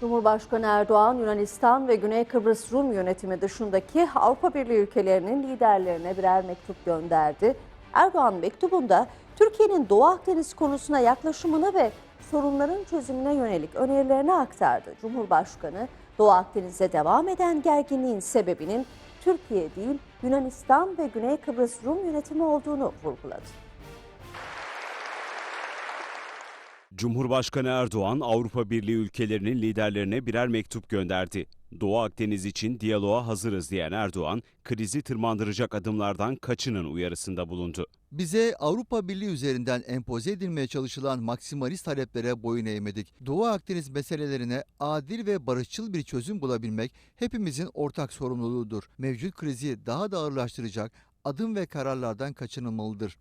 Cumhurbaşkanı Erdoğan, Yunanistan ve Güney Kıbrıs Rum yönetimi dışındaki Avrupa Birliği ülkelerinin liderlerine birer mektup gönderdi. Erdoğan mektubunda Türkiye'nin Doğu Akdeniz konusuna yaklaşımını ve sorunların çözümüne yönelik önerilerini aktardı. Cumhurbaşkanı, Doğu Akdeniz'de devam eden gerginliğin sebebinin Türkiye değil, Yunanistan ve Güney Kıbrıs Rum yönetimi olduğunu vurguladı. Cumhurbaşkanı Erdoğan Avrupa Birliği ülkelerinin liderlerine birer mektup gönderdi. Doğu Akdeniz için diyaloğa hazırız diyen Erdoğan, krizi tırmandıracak adımlardan kaçının uyarısında bulundu. Bize Avrupa Birliği üzerinden empoze edilmeye çalışılan maksimalist taleplere boyun eğmedik. Doğu Akdeniz meselelerine adil ve barışçıl bir çözüm bulabilmek hepimizin ortak sorumluluğudur. Mevcut krizi daha da ağırlaştıracak adım ve kararlardan kaçınılmalıdır.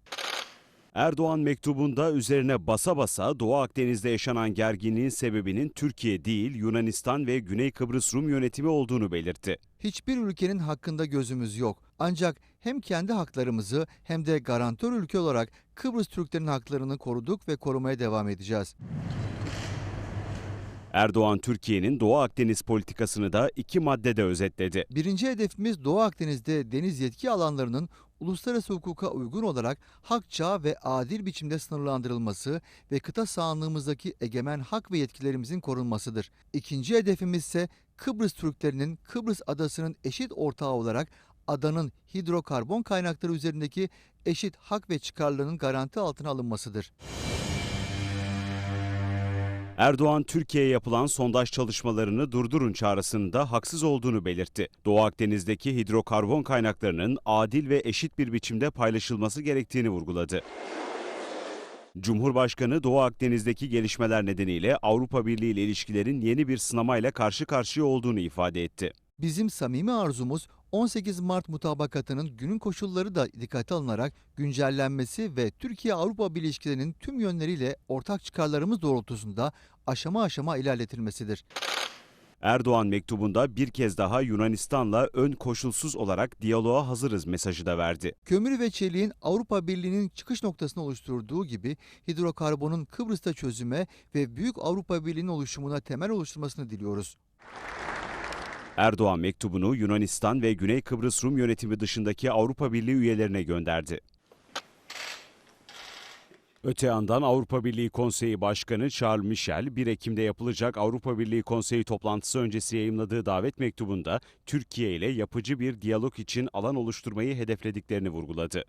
Erdoğan mektubunda üzerine basa basa Doğu Akdeniz'de yaşanan gerginliğin sebebinin Türkiye değil Yunanistan ve Güney Kıbrıs Rum yönetimi olduğunu belirtti. Hiçbir ülkenin hakkında gözümüz yok. Ancak hem kendi haklarımızı hem de garantör ülke olarak Kıbrıs Türklerinin haklarını koruduk ve korumaya devam edeceğiz. Erdoğan Türkiye'nin Doğu Akdeniz politikasını da iki maddede özetledi. Birinci hedefimiz Doğu Akdeniz'de deniz yetki alanlarının uluslararası hukuka uygun olarak hakça ve adil biçimde sınırlandırılması ve kıta sahanlığımızdaki egemen hak ve yetkilerimizin korunmasıdır. İkinci hedefimiz ise Kıbrıs Türklerinin Kıbrıs adasının eşit ortağı olarak adanın hidrokarbon kaynakları üzerindeki eşit hak ve çıkarlarının garanti altına alınmasıdır. Erdoğan Türkiye'ye yapılan sondaj çalışmalarını durdurun çağrısının da haksız olduğunu belirtti. Doğu Akdeniz'deki hidrokarbon kaynaklarının adil ve eşit bir biçimde paylaşılması gerektiğini vurguladı. Cumhurbaşkanı Doğu Akdeniz'deki gelişmeler nedeniyle Avrupa Birliği ile ilişkilerin yeni bir sınamayla karşı karşıya olduğunu ifade etti. Bizim samimi arzumuz 18 Mart mutabakatının günün koşulları da dikkate alınarak güncellenmesi ve Türkiye-Avrupa ilişkilerinin tüm yönleriyle ortak çıkarlarımız doğrultusunda aşama aşama ilerletilmesidir. Erdoğan mektubunda bir kez daha Yunanistan'la ön koşulsuz olarak diyaloğa hazırız mesajı da verdi. Kömür ve çeliğin Avrupa Birliği'nin çıkış noktasını oluşturduğu gibi hidrokarbonun Kıbrıs'ta çözüme ve Büyük Avrupa Birliği'nin oluşumuna temel oluşturmasını diliyoruz. Erdoğan mektubunu Yunanistan ve Güney Kıbrıs Rum yönetimi dışındaki Avrupa Birliği üyelerine gönderdi. Öte yandan Avrupa Birliği Konseyi Başkanı Charles Michel, 1 Ekim'de yapılacak Avrupa Birliği Konseyi toplantısı öncesi yayımladığı davet mektubunda Türkiye ile yapıcı bir diyalog için alan oluşturmayı hedeflediklerini vurguladı.